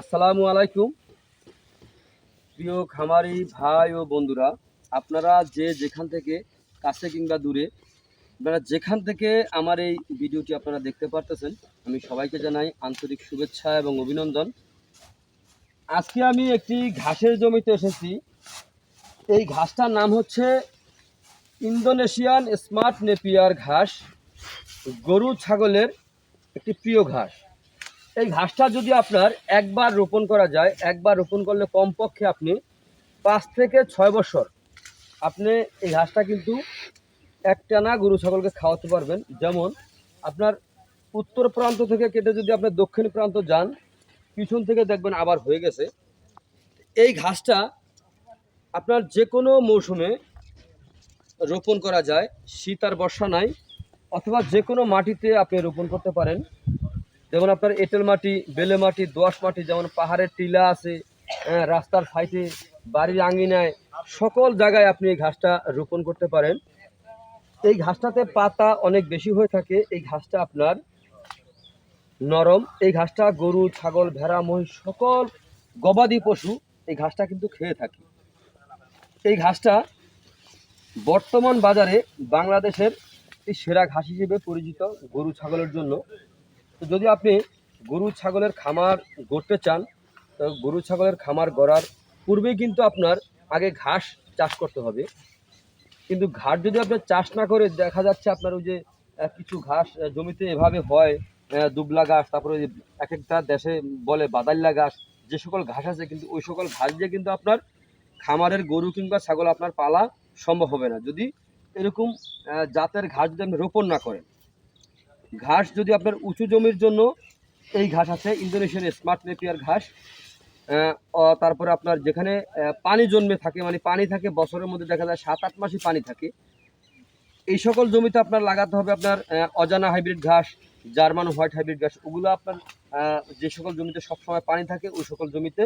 আসসালামু আলাইকুম। প্রিয় খামারি ভাই ও বন্ধুরা, আপনারা যে যেখান থেকে কাছে কিংবা দূরে, আপনারা যেখান থেকে আমার এই ভিডিওটি আপনারা দেখতে পারতেছেন, আমি সবাইকে জানাই আন্তরিক শুভেচ্ছা এবং অভিনন্দন। আজকে আমি একটি ঘাসের জমিতে এসেছি। এই ঘাসটার নাম হচ্ছে ইন্দোনেশিয়ান স্মার্ট নেপিয়ার ঘাস, গরু ছাগলের একটি প্রিয় ঘাস। এই ঘাসটা যদি আপনার একবার রোপণ করা যায়, একবার রোপণ করলে কমপক্ষে আপনি পাঁচ থেকে ছয় বছর আপনি এই ঘাসটা কিন্তু একটানা গরু ছাগলকে খাওয়াতে পারবেন। যেমন আপনার উত্তর প্রান্ত থেকে কেটে যদি আপনি দক্ষিণ প্রান্ত যান, পিছন থেকে দেখবেন আবার হয়ে গেছে। এই ঘাসটা আপনার যে কোনো মৌসুমে রোপণ করা যায়, শীত আর বর্ষা নাই, অথবা যে কোনো মাটিতে আপনি রোপণ করতে পারেন। যেমন আপনার এঁটেল মাটি বেলে মাটি দোআঁশ মাটি যেমন পাহাড়ের টিলা আছে হ্যাঁ, রাস্তার সাইডে বাড়ির আঙিনায় সকল জায়গায় আপনি এই ঘাসটা রোপণ করতে পারেন। এই ঘাসটাতে পাতা অনেক বেশি হয়ে থাকে। এই ঘাসটা আপনার নরম। এই ঘাসটা গরু ছাগল ভেড়া মহিষ সকল গবাদি পশু এই ঘাসটা কিন্তু খেয়ে থাকে। এই ঘাসটা বর্তমান বাজারে বাংলাদেশের সেরা ঘাস হিসেবে পরিচিত গরু ছাগলের জন্য। তো যদি আপনি গরু, ছাগলের খামার গড়তে চান, তো গরু, ছাগলের খামার গড়ার পূর্বেই কিন্তু আপনার আগে ঘাস চাষ করতে হবে। কিন্তু ঘাস যদি আপনি চাষ না করে দেখা যাচ্ছে আপনার ওই যে কিছু ঘাস জমিতে এভাবে হয় দুবলা ঘাস, তারপরে এক একটা দেশে বলে বাদাল্লা ঘাস, যে সকল ঘাস আছে কিন্তু ওই সকল ঘাস দিয়ে কিন্তু আপনার খামারের গরু কিংবা ছাগল আপনার পালা সম্ভব হবে না। যদি এরকম জাতের ঘাস যদি আপনি রোপণ না করেন ঘাস যদি আপনার উঁচু জমির জন্য এই ঘাস আছে, ইন্দোনেশিয়ান স্মার্ট নেপিয়ার ঘাস তারপরে আপনার যেখানে পানি জন্মে থাকে মানে পানি থাকে, বছরের মধ্যে দেখা যায় সাত আট মাসই পানি থাকে। এই সকল জমিতে আপনার লাগাতে হবে আপনার অজানা হাইব্রিড ঘাস, জার্মান হোয়াইট হাইব্রিড ঘাস, ওগুলো আপনার যে সকল জমিতে সবসময় পানি থাকে, ওই সকল জমিতে।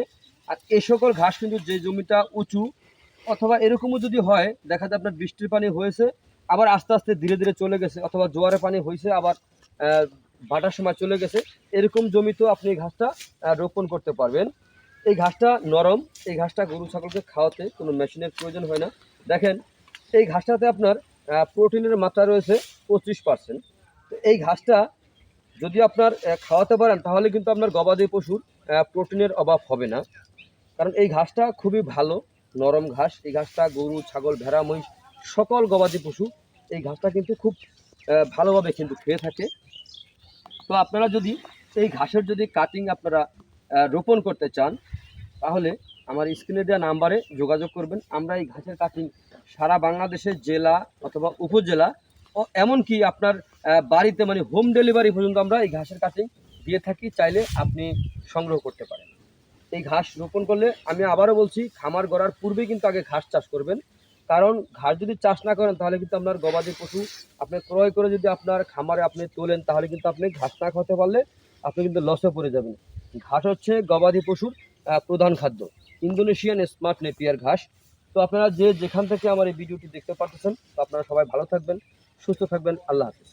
আর এই সকল ঘাস কিন্তু যে জমিটা উঁচু, অথবা এরকমও যদি হয়, দেখা যায় আপনার বৃষ্টির পানি হয়েছে, আবার আস্তে আস্তে ধীরে ধীরে চলে গেছে, অথবা জোয়ারের পানি হয়েছে, আবার ভাটার সময় চলে গেছে। এরকম জমিতেও আপনি এই ঘাসটা রোপণ করতে পারবেন। এই ঘাসটা নরম, এই ঘাসটা গরু ছাগলকে খাওয়াতে কোনো মেশিনের প্রয়োজন হয় না। দেখেন, এই ঘাসটাতে আপনার প্রোটিনের মাত্রা রয়েছে পঁচিশ পার্সেন্ট। এই ঘাসটা যদি আপনার খাওয়াতে পারেন, তাহলে কিন্তু আপনার গবাদি পশুর প্রোটিনের অভাব হবে না। কারণ এই ঘাসটা খুবই ভালো, নরম ঘাস। এই ঘাসটা গরু, ছাগল, ভেড়া, মহিষ, সকল গবাদি পশু এই ঘাসটা কিন্তু খুব ভালোভাবে কিন্তু খেয়ে থাকে। তো আপনারা যদি এই ঘাসের যদি কাটিং আপনারা রোপণ করতে চান, তাহলে আমার স্ক্রিনে দেওয়া নাম্বারে যোগাযোগ করবেন। আমরা এই ঘাসের কাটিং সারা বাংলাদেশের জেলা অথবা উপজেলা ও এমনকি আপনার বাড়িতে মানে হোম ডেলিভারি পর্যন্ত আমরা এই ঘাসের কাটিং দিয়ে থাকি। চাইলে আপনি সংগ্রহ করতে পারেন। এই ঘাস রোপণ করলে আমি আবারও বলছি, খামার গড়ার পূর্বেই কিন্তু আগে ঘাস চাষ করবেন। কারণ ঘাস যদি চাষ না করেন, তাহলে কিন্তু আপনার গবাদি পশু, আপনি ক্রয় করে যদি আপনার খামারে আপনি তোলেন, তাহলে কিন্তু আপনি ঘাস না খাওয়াতে পারলে আপনি কিন্তু লসে পড়ে যাবেন। ঘাস হচ্ছে গবাদি পশুর প্রধান খাদ্য। ইন্দোনেশিয়ান স্মার্ট নেপিয়ার ঘাস। তো আপনারা যে যেখান থেকে আমার এই ভিডিওটি দেখতে পারতেছেন, তো আপনারা সবাই ভালো থাকবেন, সুস্থ থাকবেন, আল্লাহ হাফিজ।